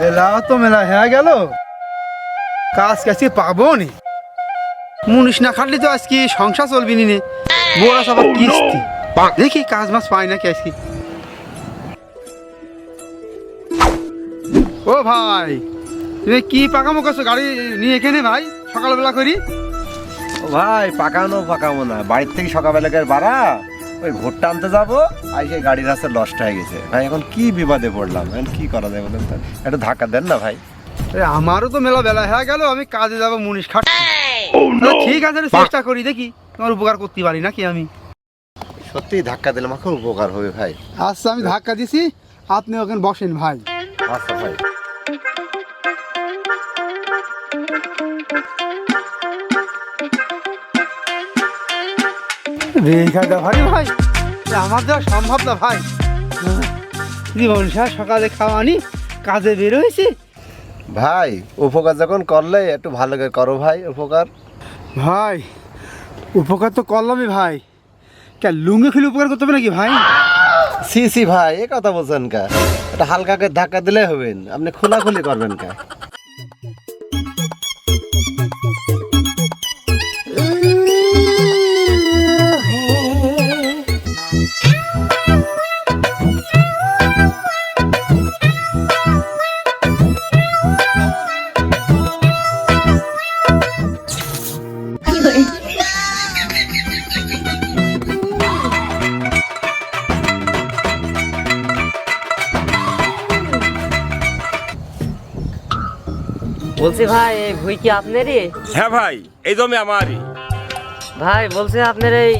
বেলা তো মেলা হয়ে গেল। কাজ কাছে পাবো নি মুনিশ না খাটলে তো আজকে সংসার চলবি নি বড়া সবার কিস্তি। দেখি কাজ মাছ পাই নাকি আজকে। ও ভাই, তুমি কি পাকামো করছ গাড়ি নিয়ে এখানে ভাই, সকালবেলা করি? ও ভাই, পাকানো পাকাবো না, বাড়ির থেকে সকালবেলাকার বাড়া ওই ভোটটা আনতে যাব আর সেই গাড়ির রাস্তা লস্ট হয়ে গেছে। ভাই এখন কি বিপদে পড়লাম? এখন কি করা যায় বলেন তো? একটু ধাক্কা দেন না ভাই। আমারও তো মেলা বেলা হয়ে গেল আমি কাজে যাব মুনিশ খাট। ঠিক আছে আমি চেষ্টা করি দেখি তোমার উপকার করতে পারি নাকি আমি। সত্যি ধাক্কা দিলে আমার খুব উপকার হবে ভাই। আচ্ছা আমি ধাক্কা দিছি আপনি ওখানে বসেন ভাই। আচ্ছা ভাই। রেখাটা ভারী ভাই। আমার দেওয়া সম্ভব না ভাই। জীবন সাহা সকালে খাওয়ানি কাজে বের হয়েছি। ভাই উপকার যখন করলে একটু ভালো করে করো ভাই উপকার। ভাই উপকার তো করলামই ভাই। কে লুঙ্গি খুলে উপকার করতে হবে নাকি ভাই? সি সি ভাই এ কথা বলছেন কা? একটা হালকা করে ধাক্কা দিলে হবেন। আপনি খোলাখুলি করবেন কা? বলছি ভাই এই ভুই কি আপনারই? হ্যাঁ ভাই এই জমি আমারই। ভাই বলছি আপনার এই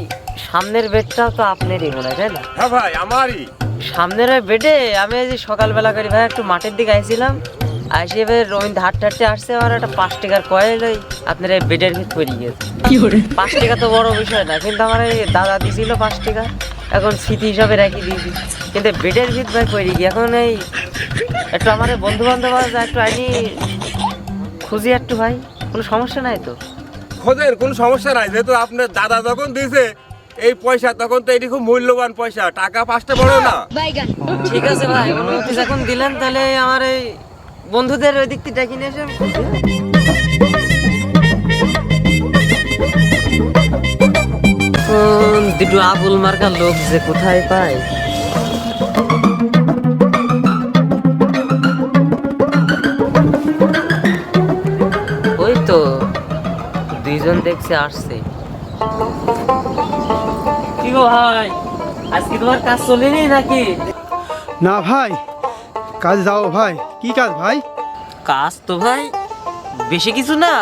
সামনের বেডটাও তো আপনারই মনে হয় তাই না? হ্যাঁ ভাই আমারই। সামনের ওই বেডে আমি এই যে সকালবেলা করি ভাই একটু মাঠের দিকে আইছিলাম। আইসি এবার রবীন্দ্র হাঁটতে হাঁটতে আসছে আমার একটা পাঁচ টাকার কয়েল ওই আপনার এই বেডের ভিত পড়ে গিয়েছে। পাঁচ টাকা তো বড় বিষয় না কিন্তু আমার এই দাদা দিছিল পাঁচ টাকা। এখন স্মৃতি হিসাবে রেখে দিয়েছি। কিন্তু বেডের ভিত ভাই পড়ে গিয়ে এখন এই একটু আমার বন্ধু বান্ধব আছে একটু আইনি খুঁজি একটু ভাই কোনো সমস্যা নাই তো? খোঁজের কোনো সমস্যা নাই যেহেতু আপনার দাদা যখন দিয়েছে এই পয়সা তখন তো এটি খুব মূল্যবান পয়সা টাকা পাঁচটা বড় না। ঠিক আছে ভাই অনুমতি যখন দিলেন তাহলে আমার এই বন্ধুদের ওই দিক থেকে ডেকে নিয়ে এসে? দুটো আবুল মার্কা লোক যে কোথায় পায়? দুইজন দেখছে আসছে। কি গো ভাই? আজকে তোমার কাজ চলেনি নাকি? না ভাই কাজ যাও ভাই। কি কাজ ভাই? কাজ তো ভাই বেশি কিছু না।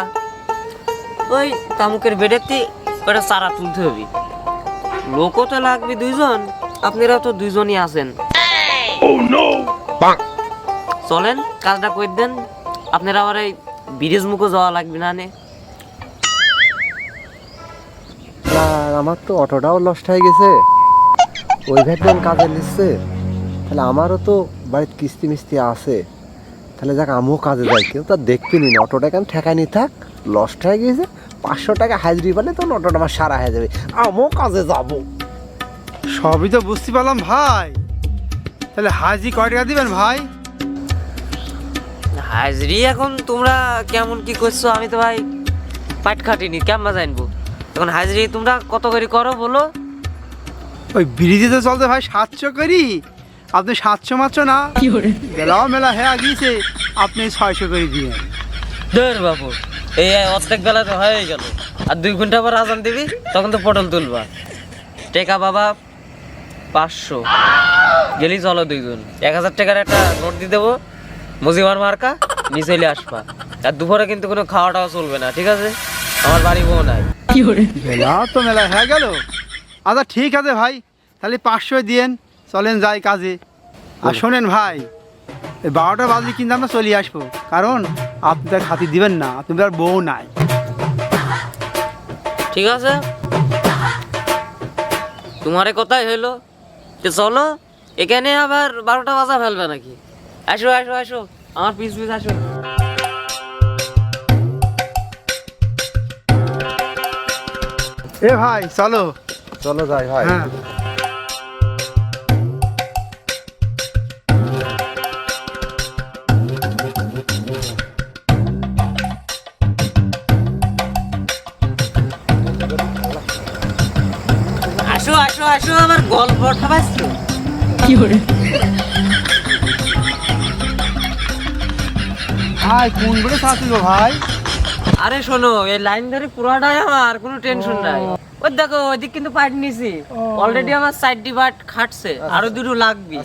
ওই তামুকের বেডেতে ওটা চারা তুলতে হবে। লোকও তো লাগবে দুইজন আপনারা তো দুইজনই আছেন। চলেন কাজটা করে দেন। আপনারা আবার এই ব্রিজ মুখে যাওয়া লাগবে না নে। আমার তো অটোটাও লস্ট হয়ে গেছে। ওই ভ্যাটম্যান কাজে নিচ্ছে। তাহলে আমারও তো বাড়িতে কিস্তি মিস্তি আছে। তাহলে যাক আমিও কাজে যাই। কেউ তা দেখবিনি না। অটোটা কেন ঠেকায় নি থাক লস্ট হয়ে গেছে। পাঁচশো টাকা হাজরি পেলে তখন অটোটা আমার সারা হয়ে যাবে। আমিও কাজে যাব। সবই তো বুঝতে পারলাম ভাই। তাহলে হাজি কয় টাকা দিবেন ভাই? হাজরি এখন তোমরা কেমন কি করছ? আমি তো ভাই পাট খাটিনি কেমন জানব? এখন হাজরি তোমরা কত করে করো বলো? ওই ব্রিজে তো চলতে ভাই সাতশো করি। আপনি সাতশো মাত্র না বেলাও মেলা হ্যাঁ গিয়েছে আপনি ছয়শো করে দিয়ে। ধর বাবু এই অর্ধেক বেলা তো হয়ে গেল। আর দুই ঘণ্টা পর আজান দিবি তখন তো পটল তুলবা। টেকা বাবা পাঁচশো। গেলি চলো দুইজন। এক হাজার টাকার একটা নোট দিয়ে দেবো মুজিমার মার্কা নিচে আসবা। আর দুপুরে কিন্তু কোনো খাওয়া টাওয়া চলবে না ঠিক আছে? আমার বাড়ি বউ নাই। বেলা তো মেলা হয়ে গেল। আচ্ছা ঠিক আছে ভাই তাহলে পাঁচশো দিয়েন। চলেন যাই কাজে। আর শোনেন ভাই এই বারোটা বাজলে কিন্তু আমরা চলে আসব। কারণ আপনি তার খাতির দিবেন না আপনি আর বউ নাই। ঠিক আছে। তোমারে কোথায় হইল তো চলো এখানে আবার বারোটা বাজা ফেলবে নাকি? আসো আসো আসো আমার পিস পিস আসো। এ ভাই চলো। চলো যাই ভাই। হ্যাঁ। আসো আসো আসো আমার গল্প ঠাবাইছো কি করে ভাই কোন করে থাকল ভাই? আরে শোনো এই লাইন ধরে পুরোটাই আমার কোনো টেনশন নাই। ওই দেখো ওইদিক কিন্তু পাইট নিছি। অলরেডি আমার সাইড ডিভার্ট খাটছে আরও দুটো লাগবে।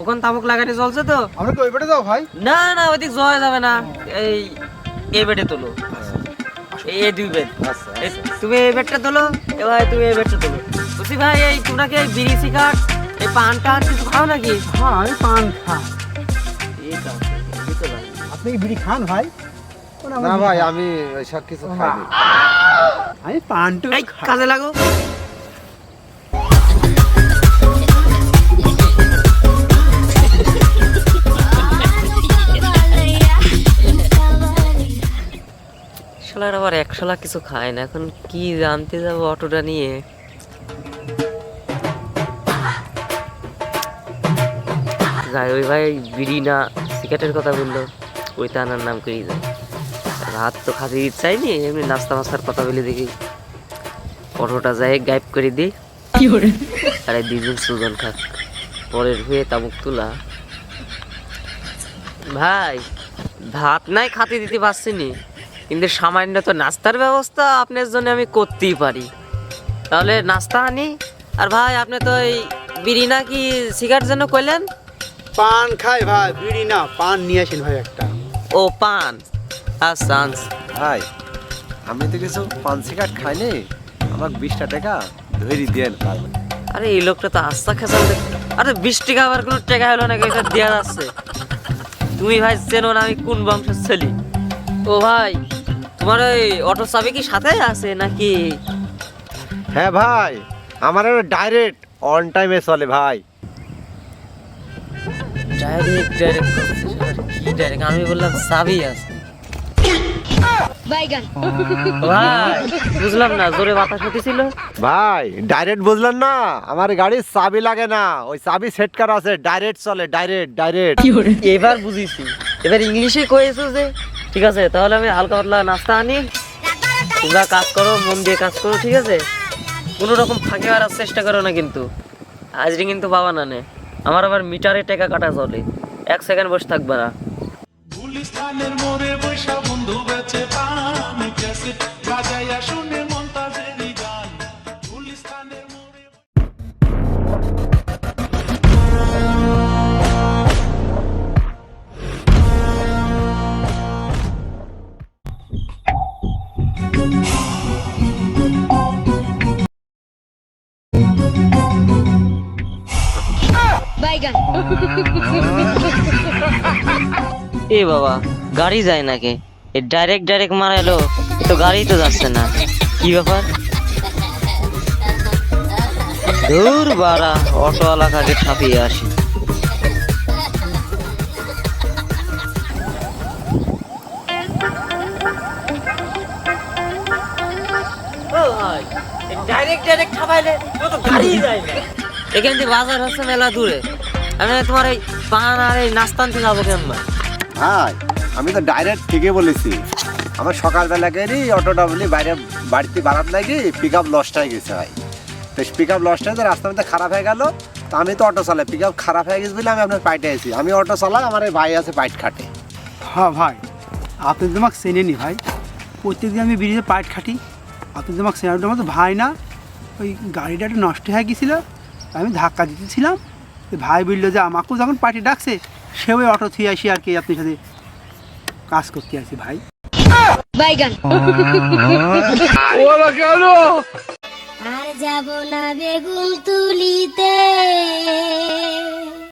ওখান তামুক লাগাতে চলছে তো? আমরা তো ওই পেটে যাও ভাই। না না ওইদিক যাওয়া যাবে না। এই এই বেডে তোলো। এই এই দুই বেড। তুমি এই বেডটা তোলো এ ভাই তুমি এই বেডটা তোলো। বলছি ভাই এই তোমরা কি এই বিড়ি সিগারেট এই পান টান কিছু খাও নাকি? হ্যাঁ আমি পান আছে এই তো ভাই। আপনি কি বিড়ি খান ভাই? না, ভাই আমি সব কিছু খাইনি। আমি পানটু কাজে লাগো। শালার আবার একশো লাখ কিছু খায় না এখন কি জানতে যাব অটোটা নিয়ে? যাই ওই ভাই বিড়ি না সিগারেটের কথা বলল ওই টানার নাম করেই যায়। রাত তো খাতে চাইনি এমনি নাস্তা মাস্তার কথা বলে দেখি। অটোটা যায় গায়েব করে দিই। আরে দুজন সুজন খাক পরের হয়ে তামুক তুলা। ভাই ভাত নাই খাতে দিতে পারছি নি। কিন্তু সামান্য তো নাস্তার ব্যবস্থা আপনার জন্য আমি করতেই পারি। তাহলে নাস্তা আনি। আর ভাই আপনি তো এই বিড়ি না কি সিগারেট জন্য কইলেন? পান খাই ভাই বিড়ি না পান নিয়ে আসেন ভাই একটা। ও পান। আচ্ছা আনছি। ভাই আমি তো কিছু পান সিগারেট খাইনি। আমাকে বিশটা টাকা ধরি দেন কাল আরে এই লোকটা তো আস্তা খেসাল আরে বিশ টাকা আবার কোনো টাকা হলো নাকি? এটা দেওয়া যাচ্ছে তুমি ভাই চেনো না আমি কোন বংশের ছেলে? ও ভাই তোমার ওই অটো চাবি কি সাথে আছে নাকি? হ্যাঁ ভাই আমার ডাইরেক্ট অন টাইমে চলে ভাই। ডাইরেক্ট ডাইরেক্ট কি ডাইরেক্ট আমি বললাম চাবি আছে। বাইগান। ভাই বুঝলাম না জোরে বাতাস হতেছিল। ভাই ডাইরেক্ট বুঝলেন না? আমার গাড়ির চাবি লাগে না। ওই চাবি সেট করা আছে? ডাইরেক্ট চলে ডাইরেক্ট ডাইরেক্ট এবার বুঝিছি। এবার ইংলিশে কয়েছো যে ঠিক আছে তাহলে আমি হালকা পাতলা নাস্তা আনি। তোমরা কাজ করো মন দিয়ে কাজ করো ঠিক আছে? কোনো রকম ফাঁকে মারার চেষ্টা করো না কিন্তু। আজকে কিন্তু বাবা না নে আমার আবার মিটারে টাকা কাটা চলে। এক সেকেন্ড বসে থাকবে না। গুলিস্তানের মোড়ে বৈশা বন্ধু বেচে এ বাবা গাড়ি যায় নাকি? এ ডাইরেক্ট ডাইরেক্ট মারা এলো তো গাড়ি তো যাচ্ছে না। কি ব্যাপার? দূর বাড়া অটোওয়ালা কাকে ছাপিয়ে আসি। ডাইরেক্ট ডাইরেক্ট ছাপাইলে তো গাড়ি যায় এখান থেকে বাজার হচ্ছে মেলা দূরে। আমি তোমার এই পাহাড় আর এই নাস্তা আনতে যাব কেমন? ভাই, আমি তো ডাইরেক্ট ঠিকই বলেছি। আমার সকালবেলা গেলি, অটোটা বলি বাইরে বাড়িতে বাড়াত লাগি পিক আপ লস্ট হয়ে গেছে ভাই। তো পিক আপ লস্ট হয়ে তো রাস্তার মধ্যে খারাপ হয়ে গেল, তো আমি তো অটো চালাই। পিক আপ খারাপ হয়ে গেছে বলে আমি আপনার পাইটে আছি। আমি অটো চালাই, আমার এই ভাই আছে পাইট খাটে। হ্যাঁ ভাই, আপনি তো আমাকে চেনেনি ভাই। প্রত্যেকদিন আমি বিড়িতে পাইট খাটি। আপনি তো আমাকে চেনার আমার তো ভাই না। ওই গাড়িটা একটু নষ্ট হয়ে গেছিল, আমি ধাক্কা দিতেছিলাম। ভাই বলল যে আমাকেও যখন পার্টি ডাকছে সে ওই অটো থুয়ে আসি আর কি আপনার সাথে কাজ করতে আসি ভাই। বাইগান। আর যাব না বেগুন তুলিতে।